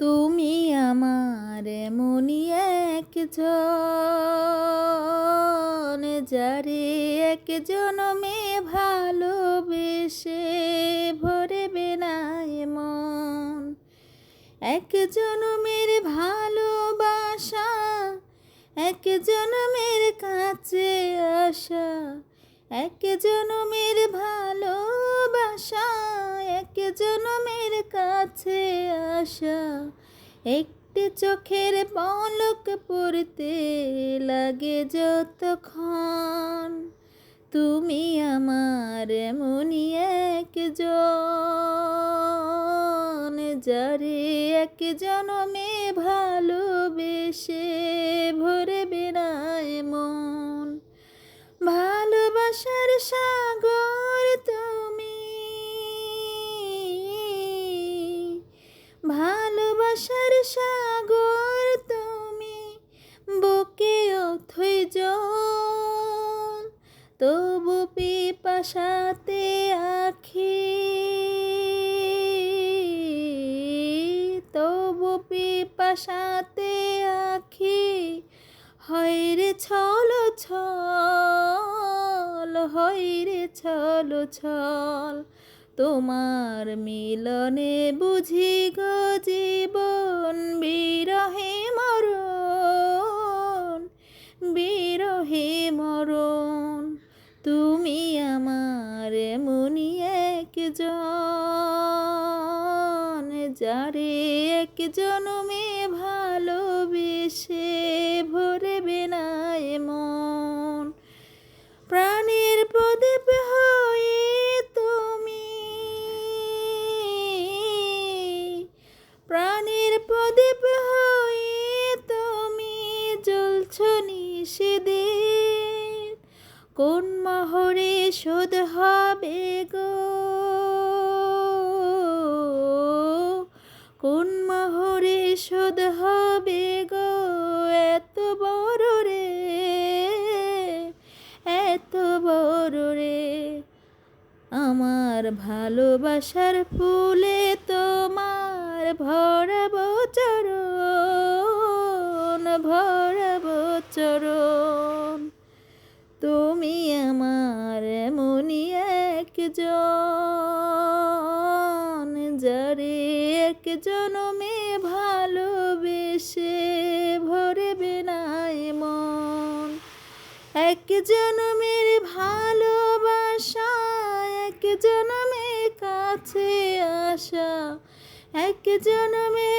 তুমি আমার এমনই একজন, যারে এক জনমে ভালোবেসে ভরবে না মন। এক জনমের ভালোবাসা এক জনমের কাছে আসা এক জনমের ভালোবাসা এক জনমের কাছে আসা একটি চোখের পলক পড়তে লাগে যতক্ষণ। তুমি আমার এমনই একজন, যারে এক জনমে ভালোবেসে ভরে বেড়ায় মন। ভালোবাসার সাগর সাগর তুমি বুকে অথই জল, তবু পিপাসাতে আখি, তবু পিপাসাতে আখি হয়রে ছল ছল হয়রে ছল ছল তোমার মিলনে বুঝি গো জীবন, বিরহে মরণ বিরহে মরণ। তুমি আমার মুনি একজন, যারে এক জনমে ভালোবেসে নিষেদিন কোন মহরে শোধ হবে গো? কোন মহরে শোধ হবে গো? এত বড় রে, এত বড় রে। আমার ভালোবাসার ফুলে তোমার ভরাব চরণ, ভরাব চরণ তুমি আমার এমনই একজন, যারে এক জনমে ভালোবেসে ভরবে না মন এক জনমের ভালোবাসা, এক জনমের কাছে আসা, এক জনমে